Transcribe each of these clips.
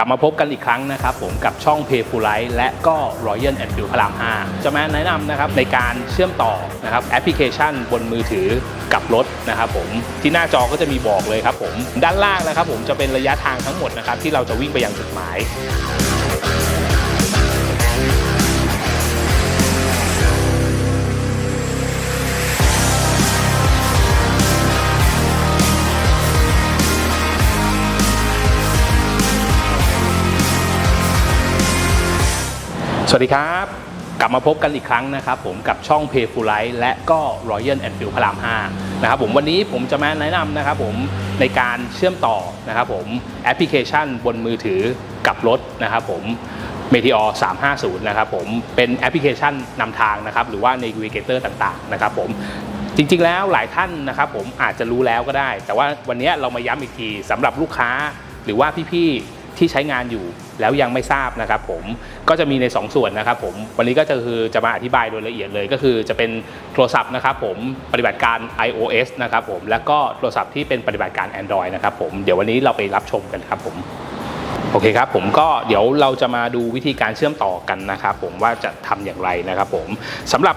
ลับมาพบกันอีกครั้งนะครับผมกับช่อง Pay f u l l i g h t และก็ Royal Enfield พระราม5จะมาแนะนำนะครับในการเชื่อมต่อนะครับแอปพลิเคชันบนมือถือกับรถนะครับผมที่หน้าจอก็จะมีบอกเลยครับผมด้านล่างนะครับผมจะเป็นระยะทางทั้งหมดนะครับที่เราจะวิ่งไปยังจุดหมาย สวัสดีครับ กลับมาพบกันอีกครั้งนะครับผมกับช่อง Pay f u l l i g h t และก็ Royal Enfield พระราม5นะครับผมวันนี้ผมจะมาแนะนำนะครับผมในการเชื่อมต่อนะครับผมแอปพลิเคชันบนมือถือกับรถนะครับผม Meteor 350 นะครับผมเป็นแอปพลิเคชันนำทางนะครับหรือว่า Navigator ต่างๆนะครับผมจริงๆแล้วหลายท่านนะครับผมอาจจะรู้แล้วก็ได้ แต่ว่าวันนี้เรามาย้ำอีกทีสำหรับลูกค้าหรือว่าพี่ๆ ที่ใช้งานอยู่แล้วยังไม่ทราบนะครับผมก็จะมีใน 2 ส่วนนะครับผมวันนี้ก็จะคือจะมาอธิบายโดยละเอียดเลย ก็คือจะเป็นโทรศัพท์นะครับผมปฏิบัติการ iOS นะครับผมแล้วก็โทรศัพท์ที่เป็นปฏิบัติการ Android นะครับผมเดี๋ยววันนี้เราไปรับชมกันครับผมโอเคครับผมก็เดี๋ยวเราจะมาดูวิธีการเชื่อมต่อกันนะครับผมว่าจะทำอย่างไรนะครับผมสำหรับ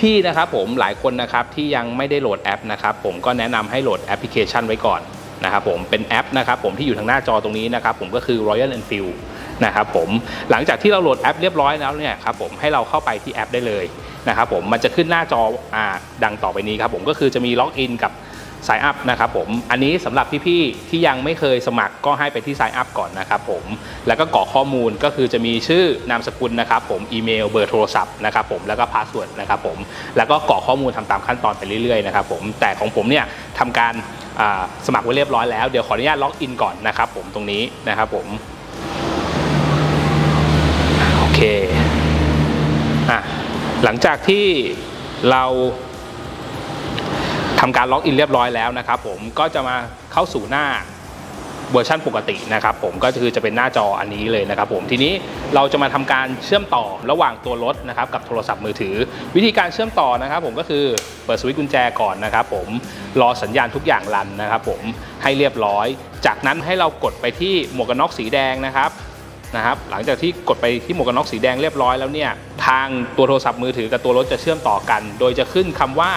พี่ๆนะครับผมหลายคนนะครับที่ยังไม่ได้โหลดแอปนะครับผมก็แนะนำให้โหลดแอปพลิเคชันไว้ก่อน นะครับผมเป็นแอปนะครับผมที่อยู่ทางหน้าจอตรงนี้นะครับผมก็คือ Royal Enfield นะครับผมหลังจากที่เราโหลดแอปเรียบร้อยแล้วเนี่ยครับผมให้เราเข้าไปที่แอปได้เลยนะครับผมมันจะขึ้นหน้าจออ่าดังต่อไปนี้ครับผมก็คือจะมีล็อกอินกับ s ายอัพนะครับผมอันนี้สำหรับพี่ๆที่ยังไม่เคยสมัครก็ให้ไปที่ s ายอัพก่อนนะครับผมแล้วก็กรอกข้อมูลก็คือจะมีชื่อนามสกุลนะครับผมอีเมลเบอร์โทรศัพท์นะครับผมแล้วก็พาสเวิร์ดนะครับผมแล้วก็กรอกข้อมูลทำตามขั้นตอนไปเรื่อยๆนะครับผมแต่ของผมเนี่ยทำการ สมัครไว้เรียบร้อยแล้วเดี๋ยวขออนุญาตล็อกอินก่อนนะครับผมตรงนี้นะครับผมโอเคอะหลังจากที่เราทำการล็อกอินเรียบร้อยแล้วนะครับผมก็จะมาเข้าสู่หน้า เวอร์ชันปกตินะครับผมก็คือจะเป็นหน้าจออันนี้เลยนะครับผมทีนี้เราจะมาทำการเชื่อมต่อระหว่างตัวรถนะครับกับโทรศัพท์มือถือ วิธีการเชื่อมต่อนะครับผมก็คือเปิดสวิตช์กุญแจก่อนนะครับผมรอสัญญาณทุกอย่างรันนะครับผมให้เรียบร้อย จากนั้นให้เรากดไปที่หมวกกันน็อกสีแดงนะครับนะครับหลังจากที่กดไปที่หมวกกันน็อกสีแดงเรียบร้อยแล้วเนี่ยทางตัวโทรศัพท์มือถือกับตัวรถจะเชื่อมต่อกัน โดยจะขึ้นคำว่า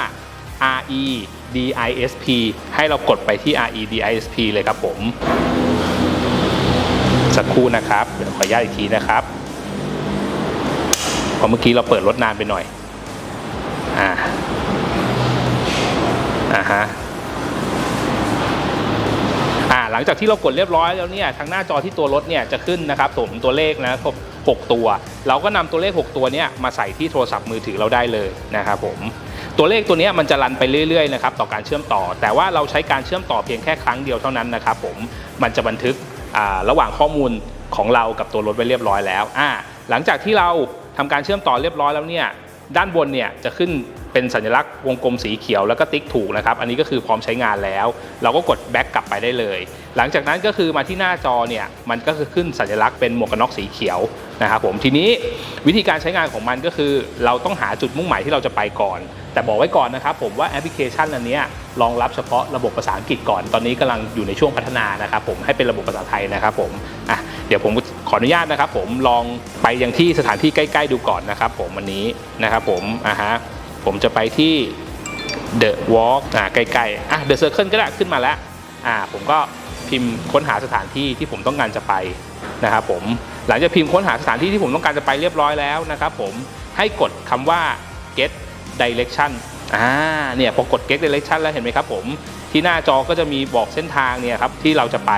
RE DISP ให้เรากดไปที่ RE DISP เลยครับผม สักครู่นะครับ เดี๋ยวขออนุญาตอีกทีนะครับพราะเมื่อกี้เราเปิดรถนานไปหน่อย อ่า อ่าฮะอ่าหลังจากที่เรากดเรียบร้อยแล้วเนี่ยทางหน้าจอที่ตัวรถเนี่ยจะขึ้นนะครับผมตัวเลขนะครับ6ตัว เราก็นำตัวเลข 6 ตัวเนี้ยมาใส่ที่โทรศัพท์มือถือเราได้เลยนะครับผม ตัวเลขตัวนี้มันจะรันไปเรื่อยๆนะครับต่อการเชื่อมต่อ แต่ว่าเราใช้การเชื่อมต่อเพียงแค่ครั้งเดียวเท่านั้นนะครับผมมันจะบันทึกระหว่างข้อมูลของเรากับตัวรถไว้เรียบร้อยแล้วอ่าหลังจากที่เราทำการเชื่อมต่อเรียบร้อยแล้วเนี่ยด้านบนเนี่ยจะขึ้นเป็นสัญลักษณ์วงกลมสีเขียวแล้วก็ติ๊กถูกนะครับ อันนี้ก็คือพร้อมใช้งานแล้ว เราก็กดแบ็กกลับไปได้เลย หลังจากนั้นก็คือมาที่หน้าจอเนี่ยมันก็คือขึ้นสัญลักษณ์เป็นหมวกกันน็อกสีเขียวนะครับผมทีนี้วิธีการใช้งานของมันก็คือ เราต้องหาจุดมุ่งหมายที่เราจะไปก่อน แต่บอกไว้ก่อนนะครับผมว่าแอปพลิเคชันอันนี้รองรับเฉพาะระบบภาษาอังกฤษก่อน ตอนนี้กำลังอยู่ในช่วงพัฒนานะครับผมให้เป็นระบบภาษาไทยนะครับผมอะเดี๋ยวผมขออนุญาตนะครับ ผมลองไปยังที่สถานที่ใกล้ ๆ ดูก่อนนะครับ ผมวันนี้นะครับผมอะฮะผมจะไปที่ The Walk อ่าใกล้ๆอะ The Circle ก็ได้ขึ้นมาแล้วอ่าผมก็พิมพ์ค้นหาสถานที่ที่ผมต้องการจะไปนะครับผมหลังจากพิมพ์ค้นหาสถานที่ที่ผมต้องการจะไปเรียบร้อยแล้วนะครับผมให้กดคำว่า get direction อ่าเนี่ยพอกด get direction แล้วเห็นไหมครับผม ที่หน้าจอก็จะมีบอกเส้นทางเนี่ยครับที่เราจะไป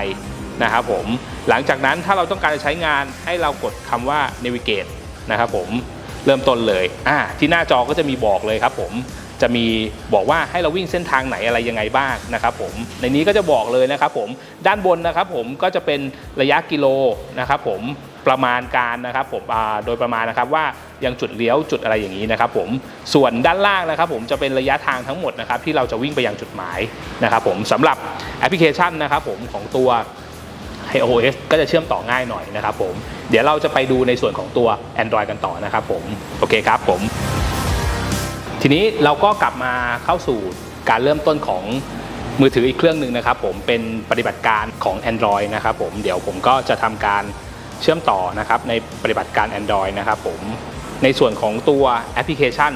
นะครับผมหลังจากนั้นถ้าเราต้องการจะใช้งานให้เรากดคำว่า navigate นะครับผมเริ่มต้นเลยอ่าที่หน้าจอก็จะมีบอกเลยครับผมจะมีบอกว่าให้เราวิ่งเส้นทางไหนอะไรยังไงบ้างนะครับผมในนี้ก็จะบอกเลยนะครับผมด้านบนนะครับผมก็จะเป็นระยะกิโลนะครับผม ประมาณการนะครับผมโดยประมาณนะครับว่ายังจุดเลี้ยวจุดอะไรอย่างนี้นะครับผมส่วนด้านล่างนะครับผมจะเป็นระยะทางทั้งหมดนะครับที่เราจะวิ่งไปยังจุดหมายนะครับผมสำหรับแอปพลิเคชันนะครับผมของตัว iOS ก็จะเชื่อมต่อง่ายหน่อยนะครับผมเดี๋ยวเราจะไปดูในส่วนของตัว Android กันต่อนะครับผมโอเคครับผม ทีนี้เราก็กลับมาเข้าสู่การเริ่มต้นของมือถืออีกเครื่องหนึ่งนะครับผมเป็นปฏิบัติการของ Android นะครับผมเดี๋ยวผมก็จะทำการ เชื่อมต่อนะครับในปฏิบัติการ Android นะครับผมในส่วนของตัวแอปพลิเคชัน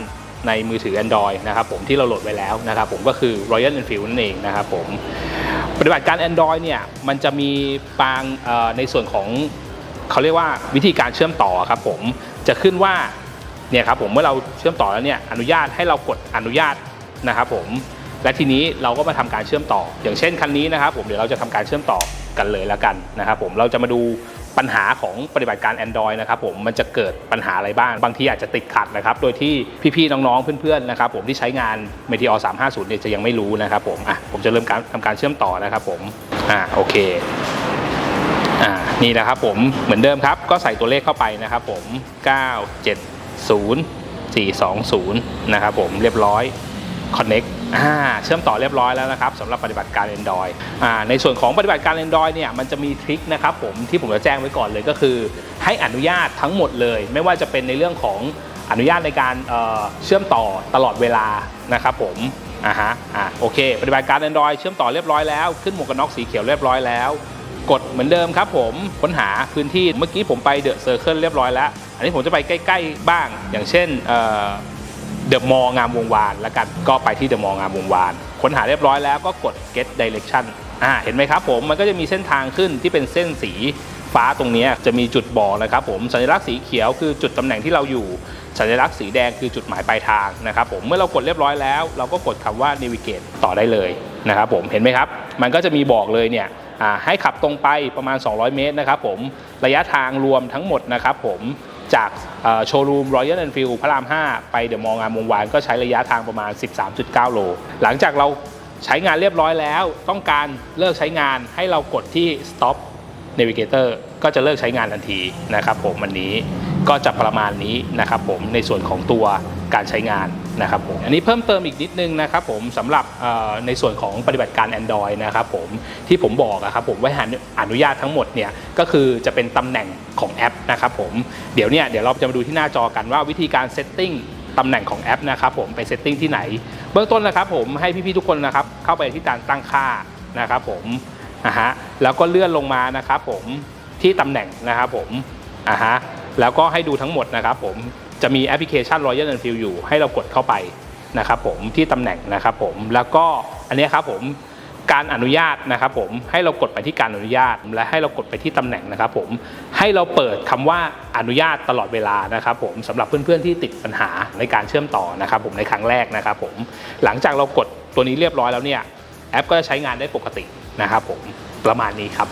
ในมือถือ Android นะครับผมที่เราโหลดไว้แล้วนะครับผมก็คือ Royal Enfield นั่นเองนะครับผมปฏิบัติการ Android เนี่ยมันจะมีปางในส่วนของเขาเรียกว่าวิธีการเชื่อมต่อครับผมจะขึ้นว่าเนี่ยครับผมเมื่อเราเชื่อมต่อแล้วเนี่ยอนุญาตให้เรากดอนุญาตนะครับผมและทีนี้เราก็มาทำการเชื่อมต่อ อย่างเช่นคันนี้นะครับผมเดี๋ยวเราจะทำการเชื่อมต่อกันเลยแล้วกันนะครับผมเราจะมาดู ปัญหาของปฏิบัติการ Android นะครับผมมันจะเกิดปัญหาอะไรบ้าง บางทีอาจจะติดขัดนะครับ โดยที่พี่ๆ น้องๆ เพื่อนๆ นะครับผมที่ใช้งาน Meteor 350 เนี่ยจะยังไม่รู้นะครับผมอะผมจะเริ่มการทำการเชื่อมต่อนะครับผมอ่าโอเคอ่านี่นะครับผมเหมือนเดิมครับ ก็ใส่ตัวเลขเข้าไปนะครับผม 970 420 นะครับผมเรียบร้อย Connect เชื่อมต่อเรียบร้อยแล้วนะครับสำหรับปฏิบัติการ Android อ่าในส่วนของปฏิบัติการ Android เนี่ยมันจะมีทริคนะครับผมที่ผมจะแจ้งไว้ก่อนเลยก็คือ ให้อนุญาตทั้งหมดเลย ไม่ว่าจะเป็นในเรื่องของอนุญาตในการเชื่อมต่อตลอดเวลานะครับผมอ่าฮะอ่าโอเค ปฏิบัติการ Android เชื่อมต่อเรียบร้อยแล้วขึ้นหมวกกันน็อกสีเขียวเรียบร้อยแล้วกดเหมือนเดิมครับผมค้นหาพื้นที่เมื่อกี้ผมไปเดอะเซอร์เคิลเรียบร้อยแล้ว อันนี้ผมจะไปใกล้ ๆ บ้าง อย่างเช่น เดอะมองามวงวานแล้วกันก็ไปที่เดอะมองามวงวานค้นหาเรียบร้อยแล้วก็กด get direction อ่าเห็นไหมครับผมมันก็จะมีเส้นทางขึ้นที่เป็นเส้นสีฟ้าตรงนี้จะมีจุดบอกนะครับผมสัญลักษณ์สีเขียวคือจุดตำแหน่งที่เราอยู่ สัญลักษณ์สีแดงคือจุดหมายปลายทางนะครับผมเมื่อเรากดเรียบร้อยแล้ว เราก็กดคำว่า navigate ต่อได้เลยนะครับผมเห็นไหมครับ มันก็จะมีบอกเลยเนี่ยอ่าให้ขับตรงไปประมาณ 200 เมตรนะครับผมระยะทางรวมทั้งหมดนะครับผม จากโชว์รูม Royal Enfield พระราม 5 ไปเดอะมองงามวงวานก็ใช้ระยะทางประมาณ 13.9 โล หลังจากเราใช้งานเรียบร้อยแล้ว ต้องการเลิกใช้งานให้เรากดที่ stop navigator ก็จะเลิกใช้งานทันทีนะครับผมวันนี้ก็จะประมาณนี้นะครับผมในส่วนของตัว การใช้งานนะครับผมอันนี้เพิ่มเติมอีกนิดนึงนะครับผมสำหรับในส่วนของปฏิบัติการ Android นะครับผมที่ผมบอกอะครับผมไว้ให้อนุญาตทั้งหมดเนี่ยก็คือจะเป็นตำแหน่งของแอปนะครับผมเดี๋ยวเนี่ยเดี๋ยวเราจะมาดูที่หน้าจอกันว่าวิธีการเซตติ้งตำแหน่งของแอปนะครับผมไปเซตติ้งที่ไหน เบื้องต้นนะครับผมให้พี่ๆทุกคนนะครับเข้าไปที่การตั้งค่านะครับผมนะฮะแล้วก็เลื่อนลงมานะครับผมที่ตำแหน่งนะครับผมอ่าฮะแล้วก็ให้ดูทั้งหมดนะครับผม จะมีแอปพลิเคชัน Royal Enfield อยู่ให้เรากดเข้าไปนะครับผมที่ตำแหน่งนะครับผมแล้วก็อันนี้ครับผมการอนุญาตนะครับผมให้เรากดไปที่การอนุญาตและให้เรากดไปที่ตำแหน่งนะครับผมให้เราเปิดคำว่าอนุญาตตลอดเวลานะครับผมสำหรับเพื่อนๆที่ติดปัญหาในการเชื่อมต่อนะครับผมในครั้งแรกนะครับผมหลังจากเรากดตัวนี้เรียบร้อยแล้วเนี่ยแอปก็จะใช้งานได้ปกตินะครับผมประมาณนี้ครับ